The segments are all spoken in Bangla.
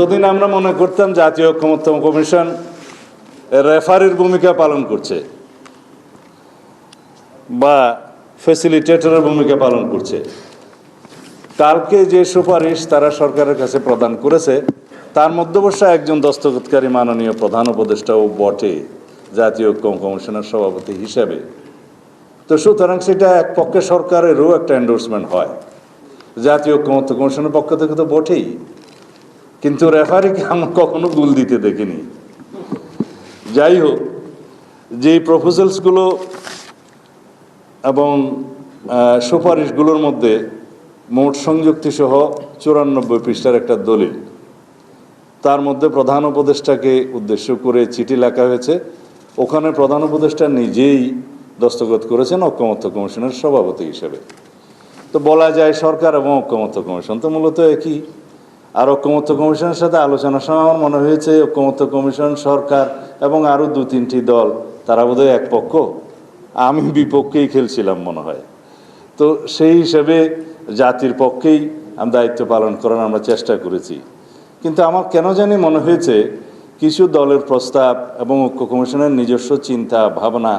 এতদিন আমরা মনে করতাম জাতীয় ঐক্যমত্য কমিশন রেফারির ভূমিকা পালন করছে বা ফেসিলিটেটরের ভূমিকা পালন করছে। কালকে যে সুপারিশ তারা সরকারের কাছে প্রদান করেছে, তার মধ্যে অবশ্য একজন দস্তখতকারী মাননীয় প্রধান উপদেষ্টাও বটে জাতীয় ঐক্য কমিশনের সভাপতি হিসেবে। তো সুতরাং সেটা এক পক্ষে সরকারেরও একটা এন্ডোর্সমেন্ট হয়। জাতীয় ঐক্যমত্য কমিশনের পক্ষ থেকে তো বটেই। কিন্তু রেফারিকে আমরা কখনো গুল দিতে দেখিনি। যাই হোক যে প্রপোজালসগুলো এবং সুপারিশগুলোর মধ্যে মোট সংযুক্তি সহ চুরানব্বই পৃষ্ঠার একটা দলিল, তার মধ্যে প্রধান উপদেষ্টাকে উদ্দেশ্য করে চিঠি লেখা হয়েছে। ওখানে প্রধান উপদেষ্টা নিজেই দস্তখত করেছেন ঐক্যমত্য কমিশনের সভাপতি হিসেবে। তো বলা যায় সরকার এবং ঐক্যমত্য কমিশন তো মূলত একই। আর ঐক্যমত্য কমিশনের সাথে আলোচনার সময় আমার মনে হয়েছে, ঐক্যমত্য কমিশন, সরকার এবং আরও দু তিনটি দল, তারা বোধহয় এক পক্ষ, আমি বিপক্ষেই খেলছিলাম মনে হয়। তো সেই হিসেবে জাতির পক্ষেই আমি দায়িত্ব পালন করার আমরা চেষ্টা করেছি। কিন্তু আমার কেন জানি মনে হয়েছে, কিছু দলের প্রস্তাব এবং ঐক্য কমিশনের নিজস্ব চিন্তা, ভাবনা,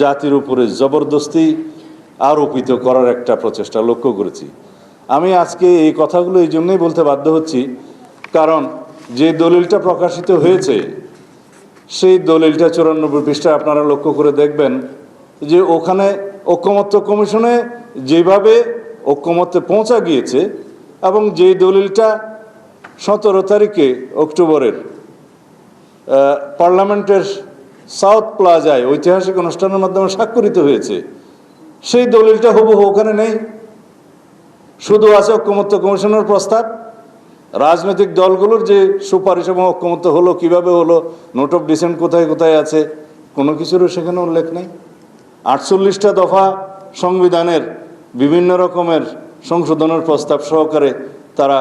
জাতির উপরে জবরদস্তি আরোপিত করার একটা প্রচেষ্টা লক্ষ্য করেছি। আমি আজকে এই কথাগুলো এই জন্যই বলতে বাধ্য হচ্ছি। কারণ যে দলিলটা প্রকাশিত হয়েছে, সেই দলিলটা চুরানব্বই পৃষ্ঠা আপনারা লক্ষ্য করে দেখবেন যে ওখানে ঐক্যমত্য কমিশনে যেভাবে ঐক্যমত্যে পৌঁছা গিয়েছে এবং যেই দলিলটা সতেরো তারিখে অক্টোবরের পার্লামেন্টের সাউথ প্লাজায় ঐতিহাসিক অনুষ্ঠানের মাধ্যমে স্বাক্ষরিত হয়েছে, সেই দলিলটা হুবহু ওখানে নেই। শুধু আছে ঐক্যমত্য কমিশনের প্রস্তাব, রাজনৈতিক দলগুলোর যে সুপারিশ এবং ঐক্যমত্য হলো, কীভাবে হলো, নোট অফ ডিসেন্ট কোথায় কোথায় আছে, কোনো কিছুরও সেখানে উল্লেখ নেই। আটচল্লিশটা দফা সংবিধানের বিভিন্ন রকমের সংশোধনের প্রস্তাব সহকারে তারা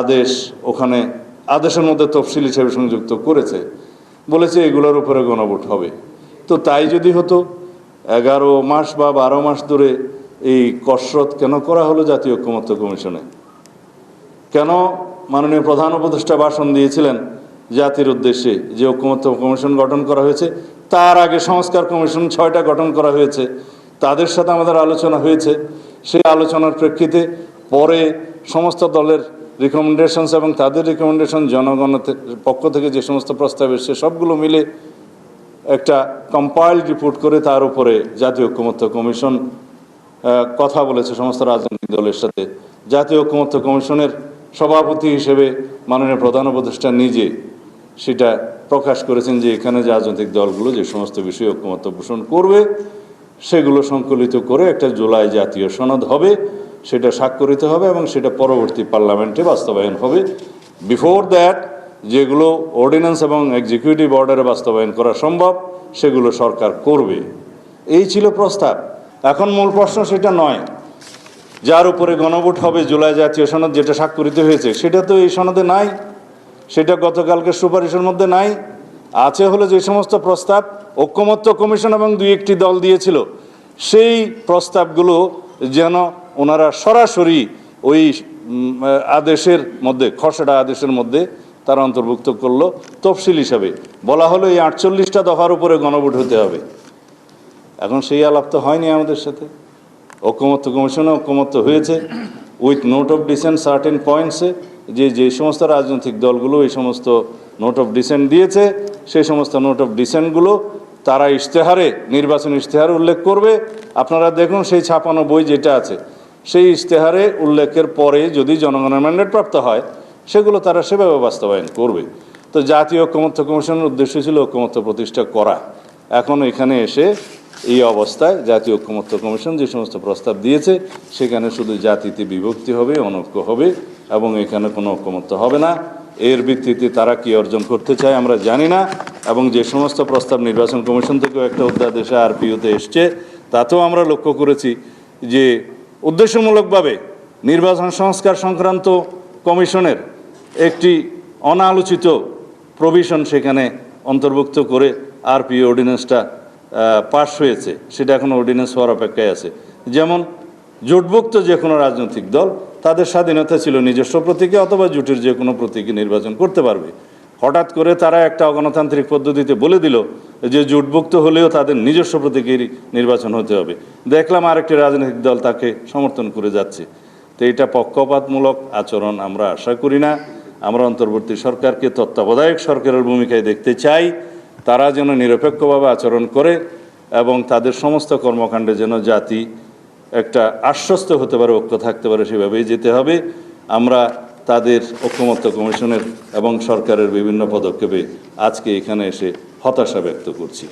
আদেশ ওখানে, আদেশের মধ্যে তফসিল হিসেবে সংযুক্ত করেছে। বলেছে এগুলোর উপরে গণভোট হবে। তো তাই যদি হতো, এগারো মাস বা বারো মাস ধরে এই কসরত কেন করা হলো জাতীয় ঐক্যমত্য কমিশনে? কেন মাননীয় প্রধান উপদেষ্টা ভাষণ দিয়েছিলেন জাতির উদ্দেশ্যে যে ঐক্যমত্য কমিশন গঠন করা হয়েছে? তার আগে সংস্কার কমিশন ছয়টা গঠন করা হয়েছে। তাদের সাথে আমাদের আলোচনা হয়েছে। সেই আলোচনার প্রেক্ষিতে পরে সমস্ত দলের রিকমেন্ডেশনস এবং তাদের রিকমেন্ডেশন জনগণের পক্ষ থেকে যে সমস্ত প্রস্তাব এসছে, সবগুলো মিলে একটা কম্পাইল্ড রিপোর্ট করে তার উপরে জাতীয় ঐক্যমত্য কমিশন কথা বলেছে সমস্ত রাজনৈতিক দলের সাথে। জাতীয় ঐক্যমত্য কমিশনের সভাপতি হিসেবে মাননীয় প্রধান উপদেষ্টা নিজে সেটা প্রকাশ করেছেন যে এখানে রাজনৈতিক দলগুলো যে সমস্ত বিষয়ে ঐক্যমত্য পোষণ করবে, সেগুলো সংকলিত করে একটা জুলাই জাতীয় সনদ হবে, সেটা স্বাক্ষরিত হবে এবং সেটা পরবর্তী পার্লামেন্টে বাস্তবায়ন হবে। বিফোর দ্যাট যেগুলো অর্ডিন্যান্স এবং এক্সিকিউটিভ অর্ডারে বাস্তবায়ন করা সম্ভব, সেগুলো সরকার করবে। এই ছিল প্রস্তাব। এখন মূল প্রশ্ন সেটা নয়। যার উপরে গণভোট হবে জুলাই জাতীয় সনদ যেটা স্বাক্ষরিত হয়েছে, সেটা তো এই সনদে নাই। সেটা গতকালকে সুপারিশের মধ্যে নাই। আছে হলো যে সমস্ত প্রস্তাব ঐক্যমত্য কমিশন এবং দুই একটি দল দিয়েছিল, সেই প্রস্তাবগুলো যেন ওনারা সরাসরি ওই আদেশের মধ্যে, খসড়া আদেশের মধ্যে তারা অন্তর্ভুক্ত করল তফসিল হিসাবে। বলা হলো এই আটচল্লিশটা দফার উপরে গণভোট হতে হবে। এখন সেই আলাপ তো হয়নি আমাদের সাথে। ঐক্যমত্য কমিশনে ঐক্যমত্য হয়েছে। With note of dissent certain পয়েন্টসে যে যে সমস্ত রাজনৈতিক দলগুলো এই সমস্ত নোট অফ ডিসেন্ট দিয়েছে, সেই সমস্ত নোট অফ ডিসেন্টগুলো তারা ইশতেহারে, নির্বাচন ইশতেহারে উল্লেখ করবে। আপনারা দেখুন সেই ছাপানো বই যেটা আছে, সেই ইশতেহারে উল্লেখের পরে যদি জনগণের ম্যান্ডেট প্রাপ্ত হয়, সেগুলো তারা সেভাবে বাস্তবায়ন করবে। তো জাতীয় ঐক্যমত্য কমিশনের উদ্দেশ্য ছিল ঐক্যমত্য প্রতিষ্ঠা করা। এখন এখানে এসে এই অবস্থায় জাতীয় ঐক্যমত্য কমিশন যে সমস্ত প্রস্তাব দিয়েছে, সেখানে শুধু জাতিতে বিভক্তি হবে, অনৈক্য হবে, এবং এখানে কোনো ঐক্যমত্য হবে না। এর ভিত্তিতে তারা কি অর্জন করতে চায় আমরা জানি না, এবং যে সমস্ত প্রস্তাব নির্বাচন কমিশন থেকেও একটা অধ্যাদেশে আরপিওতে এসছে, তাতেও আমরা লক্ষ্য করেছি যে উদ্দেশ্যমূলকভাবে নির্বাচন সংস্কার সংক্রান্ত কমিশনের একটি অনালোচিত প্রভিশন সেখানে অন্তর্ভুক্ত করে আরপি অর্ডিন্যান্সটা পাশ হয়েছে, সেটা এখন অর্ডিন্যান্স হওয়ার অপেক্ষায় আছে। যেমন জোটভুক্ত যে কোনো রাজনৈতিক দল, তাদের স্বাধীনতা ছিল নিজস্ব প্রতীকে অথবা জোটের যে কোনো প্রতীকে নির্বাচন করতে পারবে। হঠাৎ করে তারা একটা অগণতান্ত্রিক পদ্ধতিতে বলে দিল যে জোটভুক্ত হলেও তাদের নিজস্ব প্রতীকেরই নির্বাচন হতে হবে। দেখলাম আরেকটি রাজনৈতিক দল তাকে সমর্থন করে যাচ্ছে। তো এটা পক্ষপাতমূলক আচরণ আমরা আশা করি না। আমরা অন্তর্বর্তী সরকারকে তত্ত্বাবধায়ক সরকারের ভূমিকায় দেখতে চাই। তারা যেন নিরপেক্ষভাবে আচরণ করে এবং তাদের সমস্ত কর্মকাণ্ডে যেন জাতি একটা আশ্বস্ত হতে পারে, ঐক্য থাকতে পারে, সেভাবেই যেতে হবে। আমরা তাদের ঐক্যমত্য কমিশনের এবং সরকারের বিভিন্ন পদক্ষেপে আজকে এখানে এসে হতাশা ব্যক্ত করছি।